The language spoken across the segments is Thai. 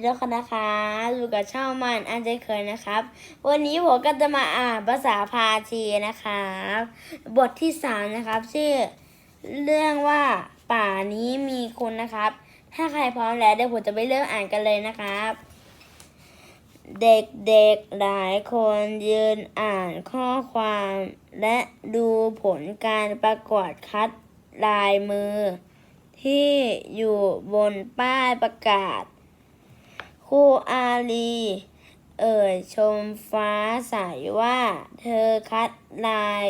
เจ้าคณะคะอยู่กับช่องมันอันเจเคยนะครับ วันนี้ผมก็จะมาอ่านภาษาพาทีนะครับ บทที่สามนะครับ ชื่อ เรื่องว่าป่านี้มีคุณนะครับ ถ้าใครพร้อมแล้วเดี๋ยวผมจะไปเริ่มอ่านกันเลยนะครับ เด็กๆหลายคนยืนอ่านข้อความ และดูผลการประกวดคัดลายมือ ที่อยู่บนป้ายประกาศ ครูอาลีเอ่ยชมฟ้าใสว่า เธอคัดลาย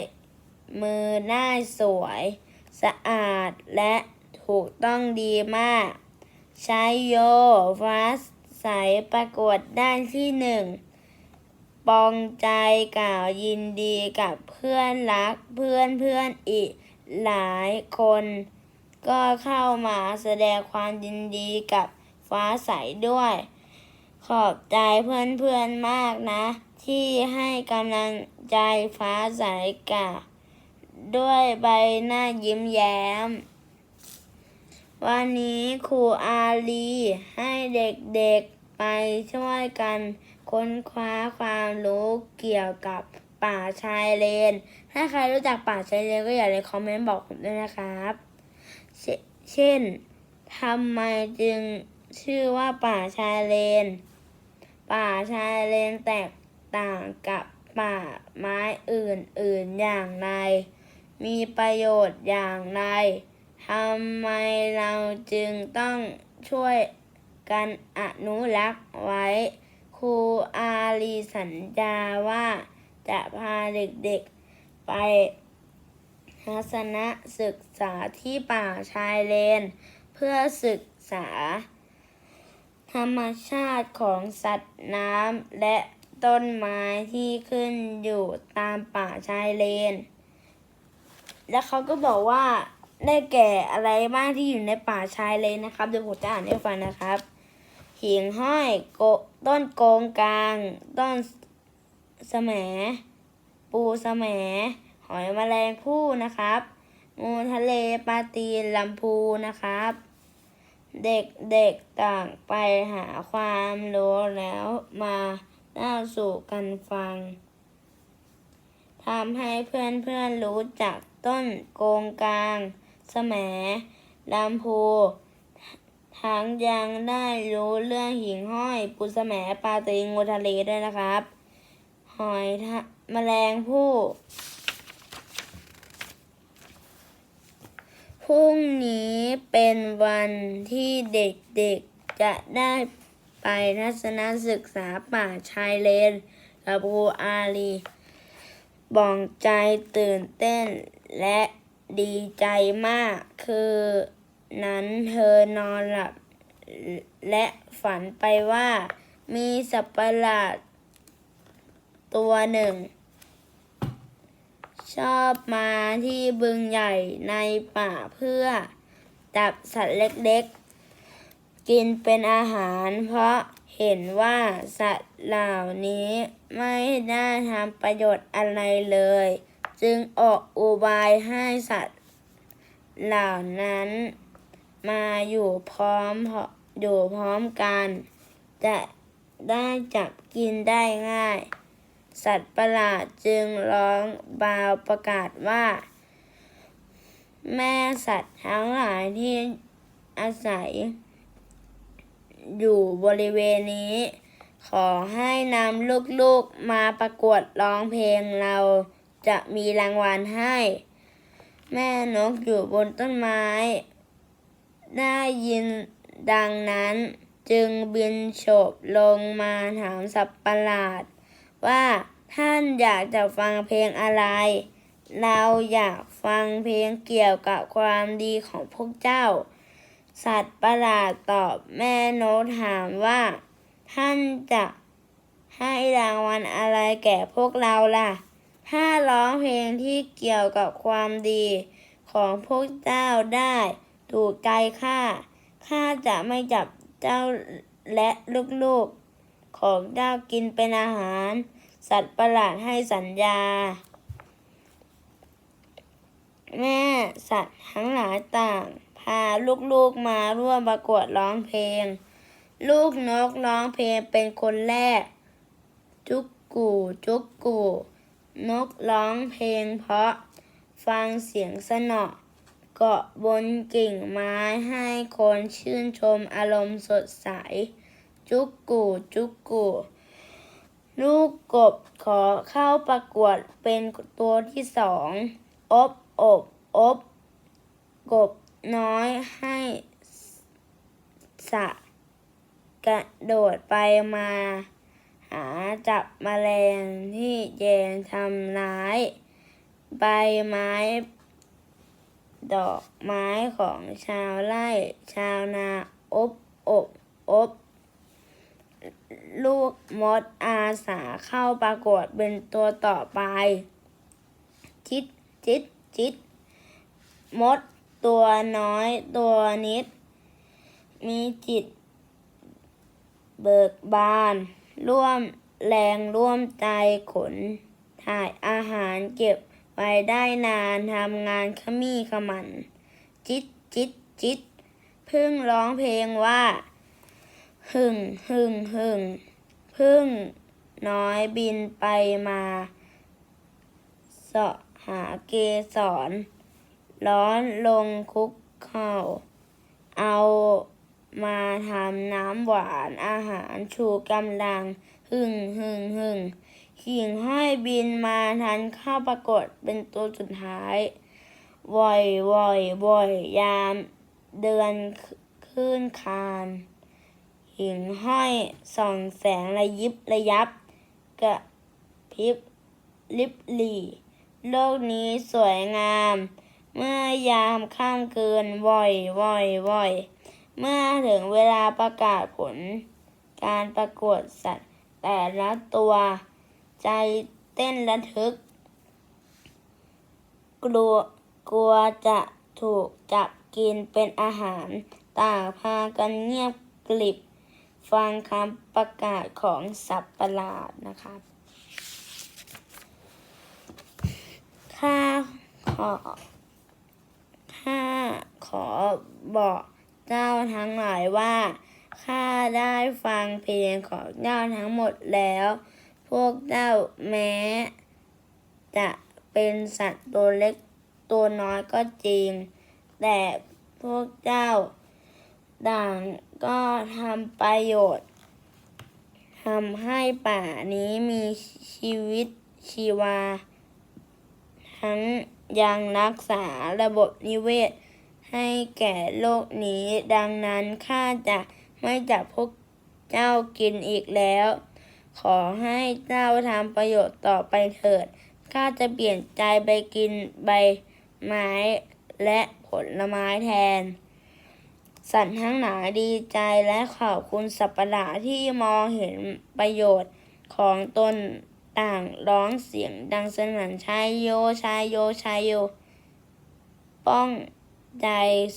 มือได้สวย สะอาดและถูกต้องดีมากใช้โยฟ้าใสประกวดได้ที่หนึ่งปองใจกล่าวยินดีกับเพื่อนรักเพื่อนเพื่อนอีกหลายคน ก็เข้ามาแสดงความยินดีกับฟ้าใสด้วย ขอบใจเพื่อนๆมากนะ ที่ให้กำลังใจฟ้าใสกับด้วยใบหน้ายิ้มแย้ม วันนี้ครูอาลีให้เด็กๆไปช่วยกันค้นคว้าความรู้เกี่ยวกับป่าชายเลน ถ้าใครรู้จักป่าชายเลนก็อย่าลืมคอมเมนต์บอกผมด้วยนะครับ เชเช่นทำไมจึงชื่อว่าป่าชายเลน ป่าชายเลนแตกต่างกับป่าไม้อื่นๆอย่างไร มีประโยชน์อย่างไรทำไมเราจึงต้องช่วยกันอนุรักษ์ไว้ ครูอาลีสัญญาว่าจะพาเด็กๆไปทัศนศึกษาที่ป่าชายเลน เพื่อศึกษา ธรรมชาติของสัตว์น้ำและต้นไม้ที่ขึ้นอยู่ตามป่าชายเลน แล้วเขาก็บอกว่าได้แก่อะไรบ้างที่อยู่ในป่าชายเลนนะครับเดี๋ยวผมจะอ่านให้ฟังนะครับหิ่งห้อยโกต้นโกงกลาง ต้นแสมปูแสมหอยแมลงภู่นะครับ งูทะเลปลาตีนลำพูนะครับ เด็กๆต่างไปหาความรู้แล้วมาเล่าสู่กันฟังทำให้เพื่อนๆรู้จักต้นโกงกลาง แสมลำพูทั้งยังได้รู้เรื่องหิ่งห้อยปูแสมปลาตีงูทะเลด้วยนะครับ หอยแมลงภู่ รุ่งนี้เป็นวันที่เด็กๆจะได้ไปทัศนศึกษาป่าชายเลนกับครูอาลีบ่องใจตื่นเต้นและดีใจมาก คือนั้นเธอนอนหลับ และฝันไปว่ามีสัตว์ประหลาดตัวหนึ่ง ชอบมาที่บึงใหญ่ในป่าเพื่อจับสัตว์เล็กๆ กินเป็นอาหาร เพราะเห็นว่าสัตว์เหล่านี้ไม่ได้ทำประโยชน์อะไรเลย จึงออกอุบายให้สัตว์เหล่านั้นมาอยู่พร้อมอยู่พร้อมกัน จะได้จับกินได้ง่าย สัตว์ประหลาดจึงร้องบาวประกาศว่า แม่สัตว์ทั้งหลายที่อาศัย อยู่บริเวณนี้ ขอให้นำลูกๆมาประกวดร้องเพลงเราจะมีรางวัลให้ แม่นกอยู่บนต้นไม้ ได้ยินดังนั้นจึงบินโฉบลงมาถามสัตว์ประหลาด ว่าท่านอยากจะฟังเพลงอะไร เราอยากฟังเพลงเกี่ยวกับความดีของพวกเจ้า สัตว์ประหลาดตอบแม่โนถามว่า ท่านจะให้รางวัลอะไรแก่พวกเราล่ะ ถ้าร้องเพลงที่เกี่ยวกับความดีของพวกเจ้าได้ ถูกใจข้า ข้าจะไม่จับเจ้าและลูกๆ ของเจ้ากินเป็นอาหาร สัตว์ประหลาดให้สัญญา แม่สัตว์ทั้งหลายต่าง พาลูกๆมาร่วมประกวดร้องเพลง ลูกนกร้องเพลงเป็นคนแรก จุกกูจุกกู นกร้องเพลงเพราะฟังเสียงสนอเกาะบนกิ่งไม้ให้คนชื่นชมอารมณ์สดใส จุกกูจุกกู ลูกกบขอเข้าประกวดเป็นตัวที่สองอบอบอบกบน้อยให้สะกระโดดไปมา หาจับแมลงที่แยงทำร้าย ใบไม้ ดอกไม้ของชาวไร่ ชาวนาอบอบอบ ลูกมดอาสาเข้าประกวดเป็นตัวต่อไป จิตจิตจิต มดตัวน้อยตัวนิด มีจิต เบิกบาน ร่วมแรงร่วมใจขน ถ่ายอาหารเก็บไว้ได้นานทำงานขมี่ขมัน จิตจิตจิตพึ่งร้องเพลงว่า หึ่งหึ่งหึ่งพึ่งน้อยบินไปมาเสาะหาเกสร ร้อนลงคุกเข่า เอามาทำน้ำหวานอาหารชูกำลัง หึ่งหึ่งหึ่งขิงห้อยบินมาทันข้าปรากฏเป็นตัวสุดท้ายวอยวอยวอยยาม เดือนขึ้นคาน หิ่งห้อยส่องแสงระยิบระยับ กระพริบลิบหลีโลกนี้สวยงาม เมื่อยามข้ามคืนวอยวอยวอยเมื่อถึงเวลาประกาศผล การประกวดสัตว์ แต่ละตัว ใจเต้นระทึก กลัวกลัวจะถูกจับกินเป็นอาหาร ต่างพากันเงียบกลิบ ฟังคำประกาศของสัตว์ประหลาดนะครับข้าขอข้าขอบอกเจ้าทั้งหลายว่าข้าได้ฟังเพลงของเจ้าทั้งหมดแล้ว พวกเจ้าแม้ จะเป็นสัตว์ตัวเล็กตัวน้อยก็จริง แต่พวกเจ้าต่าง ก็ทำประโยชน์ทำให้ป่านี้มีชีวิตชีวา ทั้งยังรักษาระบบนิเวศ ให้แก่โลกนี้ดังนั้นข้าจะไม่จับพวกเจ้ากินอีกแล้ว ขอให้เจ้าทำประโยชน์ต่อไปเถิดข้าจะเปลี่ยนใจไปกินใบไม้และผลไม้แทน สัตว์ทั้งหลายดีใจและขอบคุณสัประหลาที่มองเห็นประโยชน์ของตนต่างร้องเสียงดังสนั่นชายโยชายโยชายโย ป้องใจ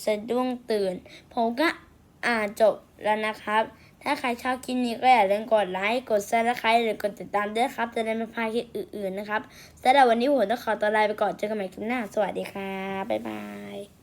สะดุ้งตื่น ผมก็อ่านจบแล้วนะครับ ถ้าใครชอบคลิปนี้ก็อย่าลืมกดไลค์ กดซับสไครต์หรือกดติดตามด้วยครับ จะได้ไม่พลาดคลิปอื่นๆนะครับสำหรับวันนี้ผมต้องขอตัวลาไปก่อนเจอกันใหม่คลิปหน้า สวัสดีครับบ๊ายบาย